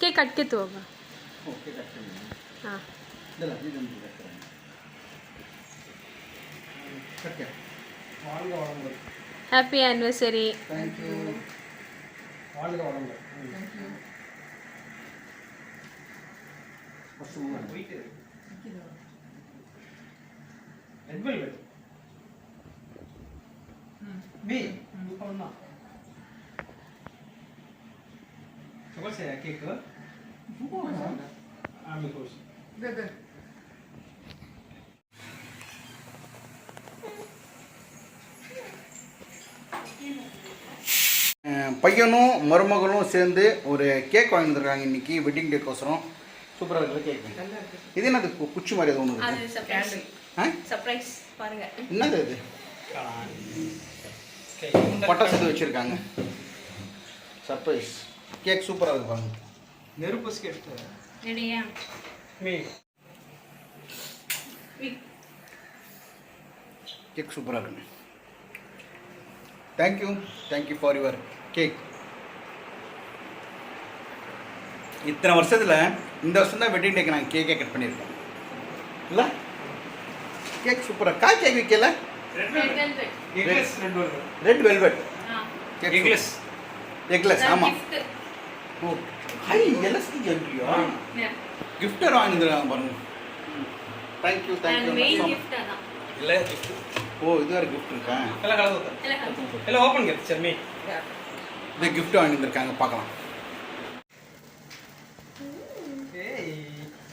Cake ಕಟ್ಕೆ ತಗೋಬ okay doctor ಹಾಂ ಇದಲ್ಲ ಇದೊಂದು ಡಾಕ್ಟರ್ ಕಟ್ಕೆ போயிட்டு. ரெட் வெல்வெட் மீ. பையனும் மருமகளும் சேர்ந்து ஒரு கேக் வாங்கி வந்திருக்காங்க இன்னைக்கு வெட்டிங் டேக்கோசரம் சூப்பராக இருக்கிற கேக் இது என்னது கு- குச்சி மாதிரி எதுவும் ஒன்று அது இருக்கு. சர்ப்ரைஸ் ஆ? சர்ப்ரைஸ் பாருங்க. என்னது இது? பட்டாசு இது வச்சுருக்காங்க. சர்ப்ரைஸ் கேக் சூப்பராக இருக்கு பாருங்க. நெருப்பு ஸ்கெட் ரெடியா? மீ கேக் சூப்பராக இருக்கு. Thank you thank you for your cake இத்தனை வருஷத்தில் இந்த வருஷம் தான் வெட்டிங் டேக்கு நாங்கள் கேக்கே கட் பண்ணியிருக்கோம் இல்லை? கேக் சூப்பராக காய் கேக் விற்கல ரெட் வெல்வெட் எக்லெஸ் எக்லெஸ் ஆமாம் ஓ ஹை எலஸ்டி கேட்றியோ கிஃப்ட் வாங்கிருக்காங்க பாருங்க. தேங்க் யூ தேங்க் யூ இல்ல கிஃப்ட் ஓ இது வேற கிஃப்ட் இருக்கா? எல்லாம் கலந்து எல்லாம் ஓபன் கிஃப்ட் சர்மி இந்த கிஃப்ட் வாங்கிருக்காங்க பார்க்கலாம்.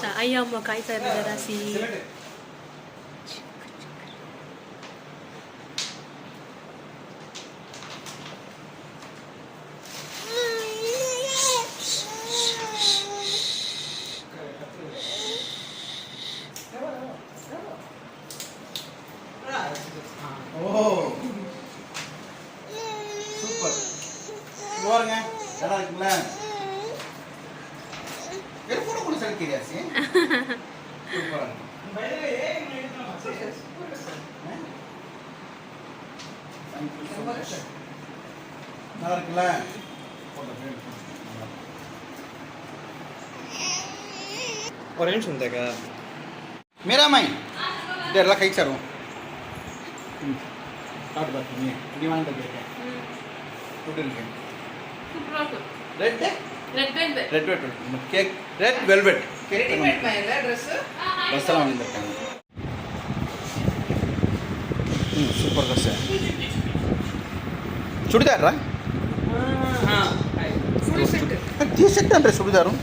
さあアイアンも書いてあるだらしい。பாருங்க நல்லா இருக்குங்களா ফিরে আসি நல்லா இருக்குல்ல ஒரு நிமிஷம் இருந்தாக்கா மீராமாய் இதெல்லாம் கைக்கு சாரும் காட்டு பார்த்தீங்க இப்படி வாங்கிட்டு இருக்கேன் போட்டு இருக்கேன் red red velvet red velvet cake red velvet readymade மேல ட்ரெஸ் சூப்பர் ட்ரெஸ் சுடிதாரா? Full set சுடிதாரும்.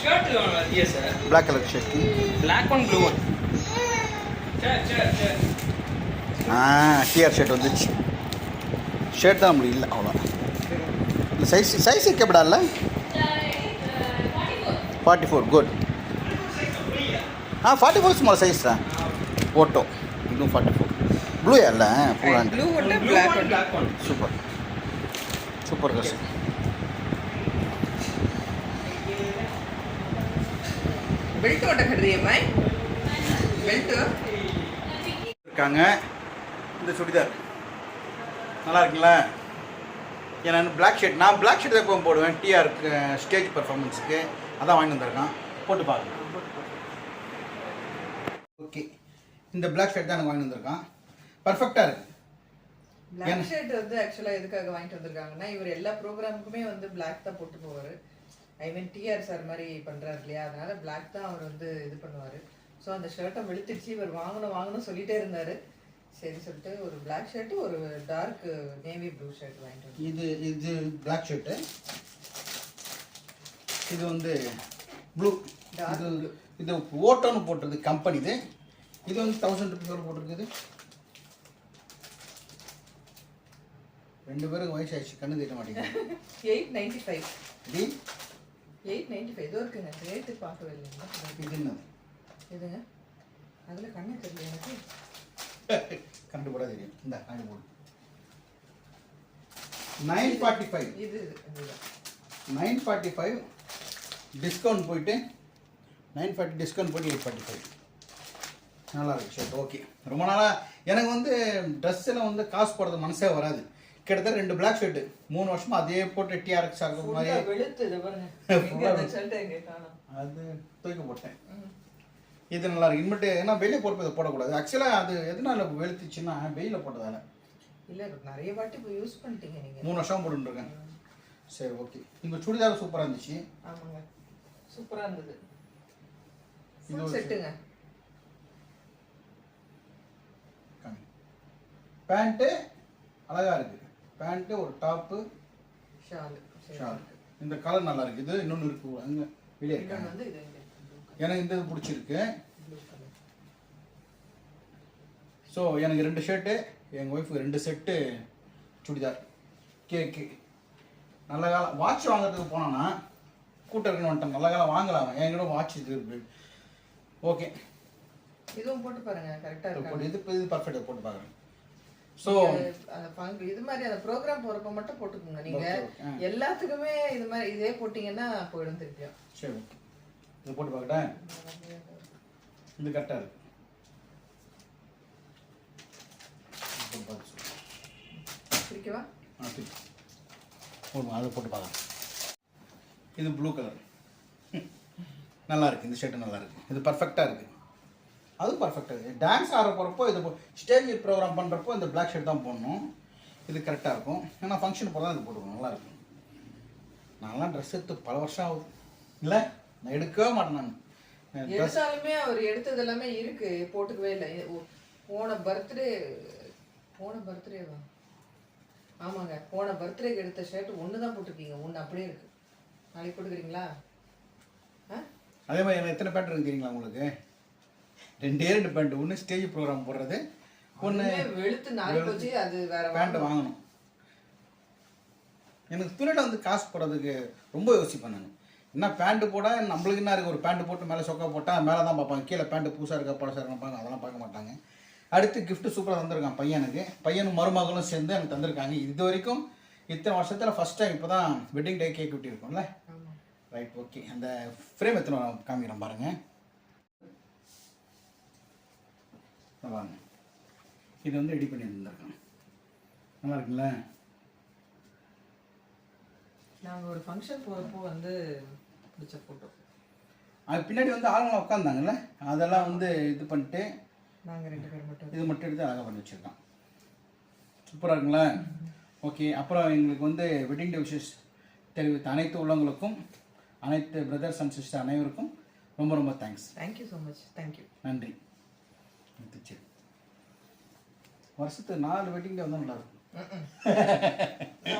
Shirt black colour shirt black one blue one ஆ டிஆர் ஷர்ட் வந்துச்சு. ஷர்ட் தான் நம்மளுக்கு இல்லை அவ்வளோ இல்லை size size வைக்கப்படால forty four good ah forty four small size photo ಇದು forty four blue ಅಲ್ಲ ಫುಲ್ ಹ್ಯಾಂಡ್ ಬ್ಲೂ ಒಟ್ಟು blue ಬ್ಲಾಕ್ one ಒಟ್ಟು black one super super dress belt ಒಟ್ಟು ಕಡ್ರಿ ಅಮ್ಮ ಬೆಲ್ಟ್ இருக்காங்க இந்த சுடிதார் நல்லா இருக்குங்களா ஏன்னா பிளாக் ஷர்ட் நான் பிளாக் ஷர்ட் தான் எப்பவும் போடுவேன். டிஆர் ஸ்டேஜ் பர்ஃபார்மன்ஸுக்கு அதான் வாங்கி வந்திருக்கான். போட்டு பாருங்க. ஓகே இந்த பிளாக் ஷர்ட் தான் எனக்கு வாங்கி வந்திருக்கான். பர்ஃபெக்டாக இருக்கு. பிளாக் ஷர்ட் வந்து ஆக்சுவலா எதுக்காக வாங்கிட்டு வந்திருக்காங்கன்னா இவர் எல்லா ப்ரோக்ராமுக்குமே வந்து பிளாக் தான் போட்டு போவாரு. ஐ மீன் டிஆர் சார் மாதிரி பண்றாரு இல்லையா? அதனால பிளாக் தான் அவர் வந்து இது பண்ணுவாரு. ஸோ அந்த ஷர்ட்டை வெளுத்துடுச்சு. இவர் வாங்கணும் வாங்கணும் சொல்லிட்டே இருந்தாரு. சரி சொல்லிட்டு ஒரு பிளாக் ஷர்ட் ஒரு டார்க் நேவி ப்ளூ ஷர்ட் வாங்கிட்டு இது இது பிளாக் ஷர்ட்டு இது வந்து ப்ளூ இது. இது ஓட்டோன்னு போட்டிருக்கு கம்பெனி இது. இது வந்து தௌசண்ட் ருபீஸ் போட்டிருக்குது. ரெண்டு பேரும் வயசு ஆயிடுச்சு கண்ணு தீட்ட மாட்டேங்குது. எயிட் நைன்டி ஃபைவ் இது எயிட் நைன்டி ஃபைவ் இதோ இருக்குங்க ரேட்டு பார்க்கவே இல்லைங்களா இது என்னது? எதுங்க அதில் கண்ணே தெரியல எனக்கு. கண்டு கூட தெரியும் இந்த காய் போடு நைன் ஃபார்ட்டி ஃபைவ் இது நைன் ஃபார்ட்டி ஃபைவ் டிஸ்கவுண்ட் போயிட்டு நைன் ஃபார்ட்டி டிஸ்கவுண்ட் போயிட்டு எயிட் ஃபார்ட்டி ஃபைவ் நல்லா இருக்கு ஷர்ட் ஓகே ரொம்ப நாளாக எனக்கு வந்து ட்ரெஸ்ஸில் வந்து காசு போடுறது மனசே வராது. கிட்டத்தட்ட ரெண்டு பிளாக் ஷர்ட்டு மூணு வருஷமா அதே போட்டு டிஆர்எக்ஸ் ஆகிற மாதிரி. ஷர்ட் அது தூக்கி போட்டேன். இது நல்லா இருக்கு. இனிமேட்டு ஏன்னா வெளியே போகிறப்ப இதை போடக்கூடாது. ஆக்சுவலாக அது எதனால வெளுத்துச்சுன்னா வெயிலில் போட்டதால. இல்ல நிறைய வாட்டி இப்போ யூஸ் பண்ணிட்டீங்க நீங்க. மூணு வருஷம் போட்டுருக்கேன் சரி ஓகே உங்கள் சுடிதார் சூப்பராக இருந்துச்சு? ஆமாங்க. சூப்பரா இருந்தது. இது செட்டுங்க பேண்ட்டு அழகாக இருக்குது பேண்ட்டு ஒரு டாப்பு ஷால். ஷால். இந்த கலர் நல்லா இருக்குது இது இன்னொன்று இருக்கு. அங்கே வெளியே இருக்காங்க. வந்து இது எனக்கு இந்த இது பிடிச்சிருக்கு. ஸோ எனக்கு ரெண்டு ஷர்ட்டு எங்கள் ஒய்ஃபுக்கு ரெண்டு செட்டு சுடிதார். கேக்கு. நல்ல காலம் வாட்ச் வாங்குறதுக்கு போனோன்னா கூட்டம் இருக்குன்னு நல்ல காலம் வாங்கலாம் என்கிட்ட வாட்ச் இருக்கு. ஓகே இதுவும் போட்டு பாருங்க. கரெக்டா இருக்கு? இது இது பர்ஃபெக்டாக போட்டு பார்க்குறேன் ஸோ இது மாதிரி அந்த ப்ரோக்ராம் போறப்ப மட்டும் போட்டுக்கோங்க. நீங்க Okay, okay. ஆ. எல்லாத்துக்குமே இது மாதிரி இதே போட்டீங்கன்னா போயிடும் திருப்பியும். சரி ஓகே இது போட்டு பார்க்கட்டேன். இது கரெக்டாக இருக்கு. அதை போட்டு பார்க்கலாம். இது ப்ளூ கலர் நல்லா இருக்கு இந்த ஷர்ட்டு நல்லா இருக்கு. இது பர்ஃபெக்டாக இருக்கு. அதுவும் பர்ஃபெக்டாக இருக்குது டான்ஸ் ஆட போகிறப்போ இது ஸ்டேஜ் ப்ரோக்ராம் பண்ணுறப்போ இந்த பிளாக் ஷர்ட் தான் போடணும். இது கரெக்டாக இருக்கும். ஏன்னா ஃபங்க்ஷன் போகிறதா இது போட்டுக்கணும். நல்லா இருக்கும் நான்லாம் ட்ரெஸ் எடுத்து பல வருஷம் ஆகுது. இல்லை? நான் எடுக்கவே மாட்டேன் நான். எடுத்தாலுமே அவர் எடுத்தது எல்லாமே இருக்கு போட்டுக்கவே இல்லை. போன பர்த்டே போன பர்த்டேவா ஆமாங்க போன பர்த்டேக்கு எடுத்த ஷர்ட் ஒன்று தான் போட்டிருக்கீங்க. ஒன்று அப்படியே இருக்கு. நாளைக்கு போட்டுக்கிறீங்களா? அதே மாதிரி எனக்கு எத்தனை பேண்ட் இருக்கு தெரியுங்களா உங்களுக்கு? ரெண்டே ரெண்டு பேண்ட் ஒன்று ஸ்டேஜ் ப்ரோக்ராம் போடுறது ஒன்று வெளுத்து நாரி போச்சு அது வேற பேண்ட்டை வாங்கணும். வாங்கணும். எனக்கு துணியில் வந்து காசு போடுறதுக்கு ரொம்ப யோசிப்பேன் நான். என்ன பேண்ட்டு போட? நம்மளுக்கு என்ன இருக்குது ஒரு பேண்ட்டு போட்டு மேலே சொக்கா போட்டால் மேலே தான் பார்ப்பாங்க. கீழே பேண்ட்டு புதுசாக இருக்கா பழசாக இருக்கா பார்க்க அதெல்லாம் பார்க்க மாட்டாங்க. அடுத்து gift சூப்பராக தந்திருக்கான் பையனுக்கு. பையனும் மருமகளும் சேர்ந்து எனக்கு தந்திருக்காங்க. இது வரைக்கும் இத்தனை வருஷத்தில் ஃபஸ்ட் டைம் இப்போ தான் வெட்டிங் டே கேக் வெட்டியிருக்கோம்ல? ஆமா. ரைட் ஓகே அந்த ஃப்ரேம் எத்தனை காமிக்கிறேன் பாருங்க. இதை பாருங்க. இது வந்து ரெடி பண்ணி தந்திருக்கேன். நல்லா இருக்குல்ல? நாங்க ஒரு ஃபங்க்ஷன் போறப்போ வந்து பிடிச்ச போட்டோ அது பின்னாடி வந்து ஆளுங்க உட்காந்தாங்கல்ல? அதெல்லாம் வந்து இது பண்ணிட்டு நாங்க ரெண்டு பேர் மட்டும். இது மட்டும் எடுத்து அழகாக பண்ணி வச்சுருக்கான் சூப்பராக இருக்குங்களா? ஓகே அப்புறம் எங்களுக்கு வந்து வெட்டிங் டே விஷஸ் தெரிவித்த அனைத்து உள்ளவங்களுக்கும் அனைத்து பிரதர்ஸ் அண்ட் சிஸ்டர் அனைவருக்கும் ரொம்ப ரொம்ப thanks thank you so much thank you நன்றி. சரி வருஷத்துக்கு நாலு வெட்டிங் டே வந்தால் நல்லா இருக்கும்.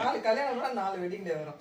நாலு கல்யாணம்னா நாலு வெட்டிங் டே வரும்.